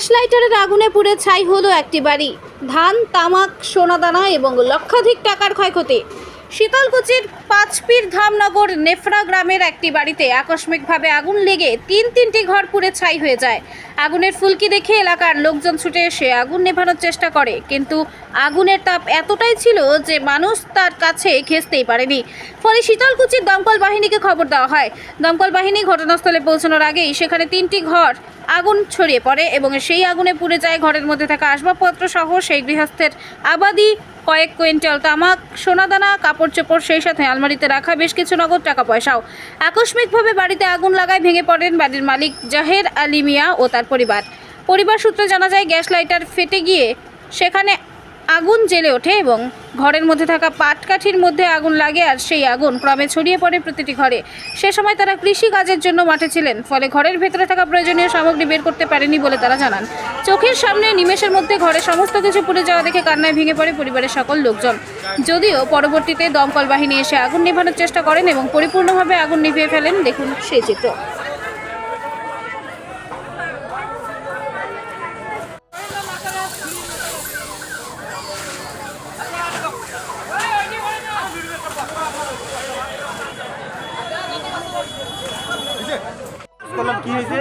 Gas লাইটারের আগুনে পুড়ে ছাই হলো একটি বাড়ি। ধান, তামাক সোনাদানা এবং লক্ষাধিক টাকার ক্ষয়ক্ষতি। শীতলকুচির পাঁচপীর ধামনগর নেফরা গ্রামের একটি বাড়িতে আকস্মিকভাবে আগুন লেগে তিন তিনটি ঘর পুড়ে ছাই হয়ে যায়। আগুনের ফুলকি দেখে এলাকার লোকজন ছুটে এসে আগুন নেভানোর চেষ্টা করে, কিন্তু আগুনের তাপ এতটাই ছিল যে মানুষ তার কাছে ঘেঁচতেই পারেনি। ফলে শীতলকুচির দমকল বাহিনীকে খবর দেওয়া হয়। দমকল বাহিনী ঘটনাস্থলে পৌঁছানোর আগেই সেখানে তিনটি ঘর আগুন ছড়িয়ে পড়ে এবং সেই আগুনে পুড়ে যায় ঘরের মধ্যে থাকা আসবাবপত্র সহ সেই গৃহস্থের আবাদি কয়েক কুইন্টাল তামাক, সোনাদানা কাপড় চোপড় সেই সাথে আলমারিতে রাখা বেশ কিছু নগদ টাকা পয়সাও আকস্মিকভাবে বাড়িতে আগুন লাগায় ভেঙে পড়েন বাড়ির মালিক জাহের আলী মিয়া ও তার পরিবার। পরিবার সূত্রে জানা যায়, গ্যাস লাইটার ফেটে গিয়ে সেখানে আগুন জ্বেলে ওঠে এবং ঘরের মধ্যে থাকা পাটকাঠির মধ্যে আগুন লাগে আর সেই আগুন ক্রমে ছড়িয়ে পড়ে প্রতিটি ঘরে। সে সময় তারা কৃষি কাজের জন্য মাঠে ছিলেন, ফলে ঘরের ভেতরে থাকা প্রয়োজনীয় সামগ্রী বের করতে পারেনি বলে তারা জানান। চোখের সামনে নিমেষের মধ্যে ঘরে সমস্ত কিছু পুড়ে যাওয়া দেখে কান্নায় ভেঙে পড়ে পরিবারের সকল লোকজন। যদিও পরবর্তীতে দমকল বাহিনী এসে আগুন নেভানোর চেষ্টা করেন এবং পরিপূর্ণভাবে আগুন নিভিয়ে ফেলেন, দেখুন সেই চিত্র। করলাম কি হয়েছে?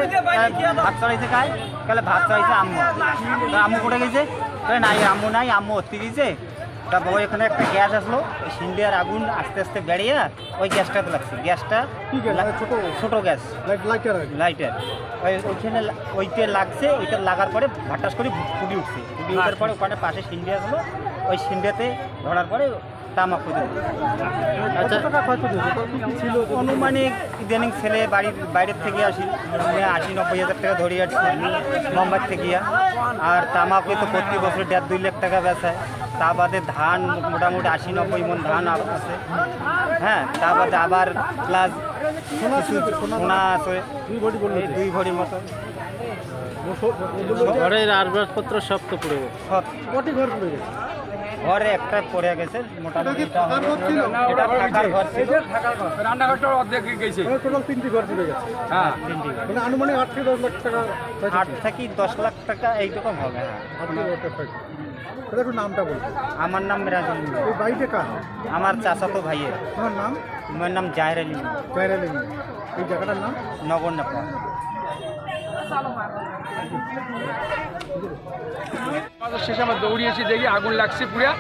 ভাত চড়াইছে খায় তাহলে ভাত চড়াইছে আম্মু। আম্মু কোটে গেছে? তাহলে নাই আম্মু নাই আম্মু অতি গেছে। তা বাবা এখানে একটা গ্যাস আসলো ওই সিন্ডিয়ার আগুন আস্তে আস্তে বেড়িয়ে ওই গ্যাসটাতে লাগছে। গ্যাসটা ছোট ছোট গ্যাস। লাইটার ওই ওইখানে ওইতে লাগছে ওইটা লাগার পরে ভাটাস করে ফুটি উঠছে। ফুটি উঠার পরে ওখানে পাশে সিন্ডিয়া আসলো। ওই সিন্ডিয়াতে ধরার পরে তামাক খুঁজে আচ্ছা অনুমানিক ইদানিং ছেলে বাড়ির বাইরের থেকে আসি মানে আশি নব্বই হাজার টাকা ধরে আসছি মুম্বাই থেকে। আর তামাকে তো প্রতি বছর দেড় দুই লাখ টাকা বেচায় তা বাদে ধান মোটামুটি আশি নব্বই মন ধান আছে। হ্যাঁ তা বাদে আবার প্লাস সোনা আছে দুই ভরি মতো। ঘরের আসবাবপত্র সব তো পড়ে গেছে। সব। কটি ঘর পড়ে গেছে ঘরে একটা পড়ে গেছে মোটামুটি এটা থাকার ঘর ছিল? অর্ধেক গেছে। মানে টোটাল তিনটি ঘর পড়ে গেছে। হ্যাঁ। তিনটি ঘর। মানে আনুমানিক আট থেকে দশ লাখ টাকা আট থেকে দশ লাখ টাকা এইরকম হবে হ্যাঁ। একটু নামটা বলছো আমার নাম রাজুল মিয়া। এই বাড়িতে কার? আমার চাচাতো ভাইয়ের। তোমার নাম? আমার নাম জাহের আলী। জায়রালি এই জায়গাটার নাম? নগর নেপাল আমাদের শেষে আমরা দৌড়িয়েছি দেখি আগুন লাগছে পুরা।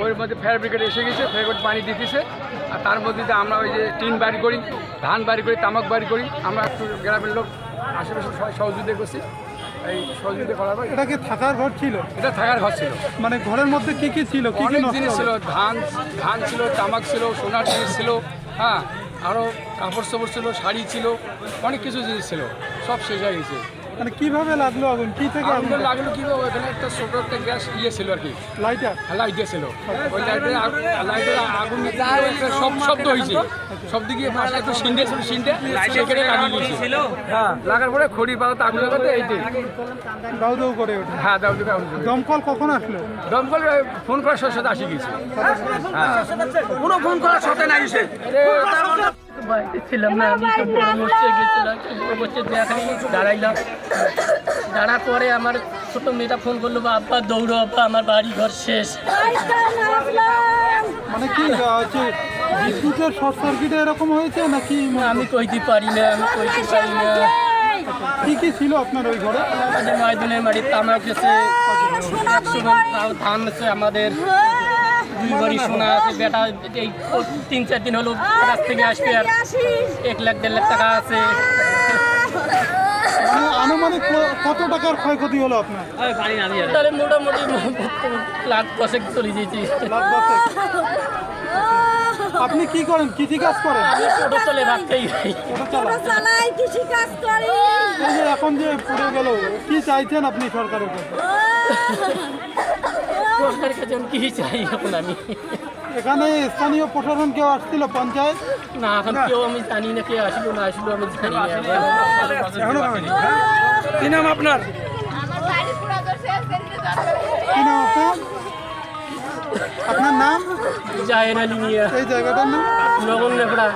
ওর মধ্যে ফায়ার ব্রিগেড এসে গেছে ফায়ার ব্রিগেড পানি দিতেছে। আর তার মধ্যে দিয়ে আমরা ওই যে টিন বাড়ি করি ধান বাড়ি করি তামাক বাড়ি করি। আমরা একটু গ্রামের লোক আশেপাশে সবাই সহযোগিতা করছি। এই সহযোগিতা করার পর এটা কি থাকার ঘর ছিল? এটা থাকার ঘর ছিল। মানে ঘরের মধ্যে কি কি ছিল? কি কি অনেক জিনিস ছিল? ধান ধান ছিল তামাক ছিল সোনার জিনিস ছিল হ্যাঁ আরও কাপড় চাপড় ছিল শাড়ি ছিল অনেক কিছু জিনিস ছিল সব শেষ হয়ে গেছে। মানে কীভাবে লাগল আগুন? কি থেকে আগুন লাগল কি ওখানে একটা ছোট একটা গ্যাস ইয়ে ছিল আর কি। লাইটার লাইট দিয়েছিল ওই লাইটের লাইটের আগুন একটা সব শব্দ হয়েছে। সব দিকে একটু সেখানে লাগিয়ে হ্যাঁ লাগার পরে খড়ি পাতা আগুন লাগাতে এই দাউ দাউ করে ওঠে। হ্যাঁ দমকল কখন আসলো? দমকল ফোন করার সাথে সাথে আসি গেছে। বাড়িতে ছিলাম না আমি তো গেছিলাম দাঁড়াইলাম। দাঁড়ার পরে আমার ছোট মেয়েটা ফোন করল বা আব্বা দৌড়ো আব্বা আমার বাড়ি ঘর শেষ। মানে কি হচ্ছে বিদ্যুতের শর্ট সার্কিটে এরকম হয়েছে নাকি আমি কইতে পারি না আমি কইতে পারি না। কি কি ছিল আপনার ওই ঘরে? আমাদের ময়দানের বাড়ির তামাক একশো ধান আছে আমাদের। দুই বাড়ি সোনা আছে বেটা এই তিন চার দিন হলো কাছ থেকে আসবে আর এক লাখ দেড় লাখ টাকা আছে। মানে আনুমানিক কত টাকার ক্ষয়ক্ষতি হলো আপনার? তাহলে মোটামুটি লাখ দশেক চলে যেয়েছি লাখ দশেক। আপনি কি করেন? কৃষি কাজ করেন? টোটো চলে ভাত খাই। খাই চালাই। কৃষি কাজ করি। এই যে এখন যে পুড়ে গেল কি চাইছেন আপনি সরকারের কাছে? সরকারের কাছে কি চাই এখন আমি? এখানে স্থানীয় প্রশাসন কেউ আসছিল পঞ্চায়েত? না এখন কেউ আমি জানি না কে আসলো না আসলো আমি জানি না। কি নাম আপনার? জাহের আলী মিয়া এই জায়গাটার নাম? লগন লেপড়া